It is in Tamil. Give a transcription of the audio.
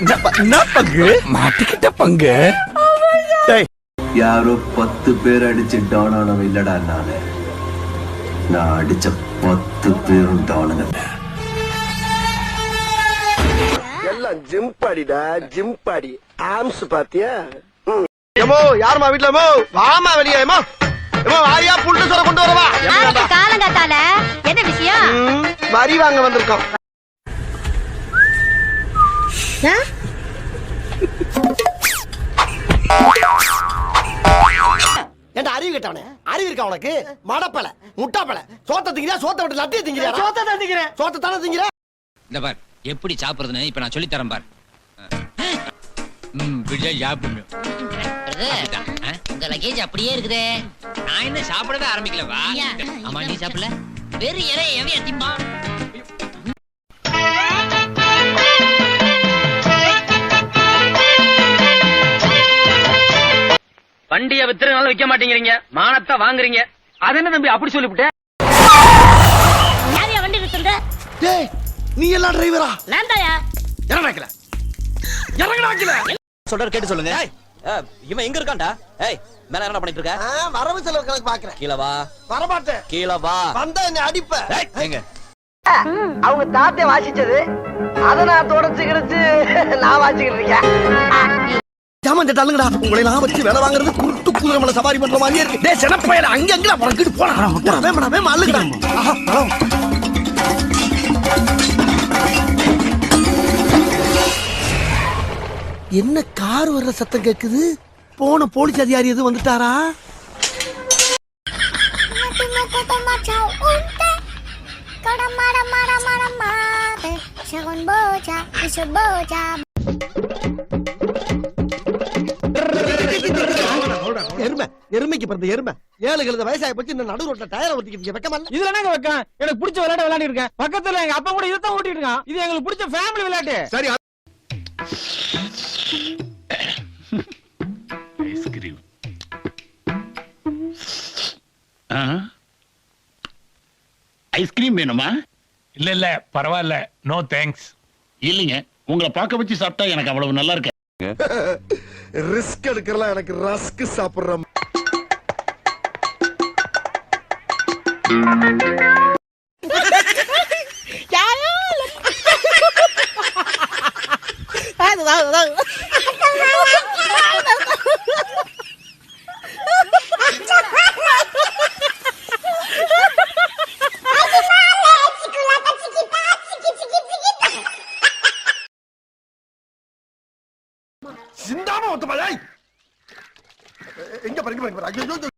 என்ன பங்கு? மாட்டிக்கிட்ட பங்கு. யாரோ பத்து பேர் அடிச்சு டவுன் ஆனவன் இல்லடா நானு. நான் அடிச்ச பத்து பேரும் டவுனுங்க எல்லாம் ஜிம் பாடிடா ஜிம் பாடி. ஆம்ஸ் பாத்தியா? ஏமோ யாருமா வீட்ல ஏமோ? வாமா வெளியே ஏமோ. ஏமோ வாரியா புல்ட்டு சொல்ல கொண்டு வரவா. காலங்காத்தால என்ன விஷயம்? வரி வாங்க வந்திருக்கோம். ஏன்டா அறிவு கேட்டவனே? அறிவு இருக்கா உனக்கு? மடப்பல முட்டாப்பல. சோத்த திங்கிறியா? சோத்த விட்டு லட்டிய திங்கிறியா? சோத்த தான் திங்கிறேன். சோத்த தானே திங்கிற? இந்த பார் எப்படி சாப்பிடுறதுன்னு இப்ப நான் சொல்லி தரேன் பார். ம் சாப்பிடணும் உங்க லக்கேஜ் அப்படியே இருக்குதே. நான் என்ன சாப்பிடவே ஆரம்பிக்கல வா ஐயா, ஆமா நீ சாப்பிடல? வெறு இறை எவையா திம்பா வண்டிய வித்துறதுனால விக்க மாட்டேங்கிறீங்க. மானத்தை வாங்குறீங்க. அது என்ன தம்பி அப்படி சொல்லிவிட்டேன் யாரையா வண்டி நிறுத்துங்க டேய் நீ எல்லாம் டிரைவரா நான் தாயா இறங்கல இறங்கடா சொல்ற கேட்டு சொல்லுங்க. இவன் எங்க இருக்கான்டா? ஏய் மேல என்ன பண்ணிட்டு இருக்க? வரவு செலவு கணக்கு பாக்குறேன். கீழ வா. வரமாட்டேன். கீழ வா. வந்தா என்ன அடிப்ப. எங்க அவங்க தாத்தே வாசிச்சது. அத நான் தொடச்சு கிடச்சு நான் வாசிக்கிட்டு இருக்கேன். ஜாமான் தட்டாளுங்கடா. உங்களை எல்லாம் வச்சு வேலை வாங்குறது குருட்டு குதிரை மேல சவாரி பண்ற மாதிரியே இருக்கு. டேய் சினப்பையல அங்க அங்க பறக்கிட்டு போடா. வேமடா வேம ஆஹா. என்ன கார் வர்ற சத்தம் கேக்குது? போன போலீஸ் அதிகாரி எதுவும் வந்துட்டாரா? எருமை எருமைக்கு பிறந்த எருமை. ஏழு கழுத வயசாகி போச்சு இந்த நடு ரோட்ல டயரை ஒட்டிக்கிட்டு வெக்கமல்ல இதுல என்னங்க வைக்கேன் எனக்கு பிடிச்ச விளையாட்டு விளையாடி இருக்கேன். பக்கத்துல எங்க அப்பா கூட இதான் ஓட்டிட்டு இருக்கான். இது எங்களுக்கு பிடிச்ச ஃபேமிலி விளையாட்டு. சரி ஐஸ்கிரீம் ஐஸ்கிரீம் வேணுமா? இல்ல இல்ல பரவாயில்ல. நோ தேங்க்ஸ் இல்லைங்க. உங்களை பார்க்க வச்சு சாப்பிட்டா எனக்கு அவ்வளவு நல்லா இருக்கு ரிஸ்க் எடுக்கிறலாம் எனக்கு ரஸ்க் சாப்பிடுற trời ơi à, từ từ từ từ 진다노 또 말해. 인자 버리기 버리기 버리기.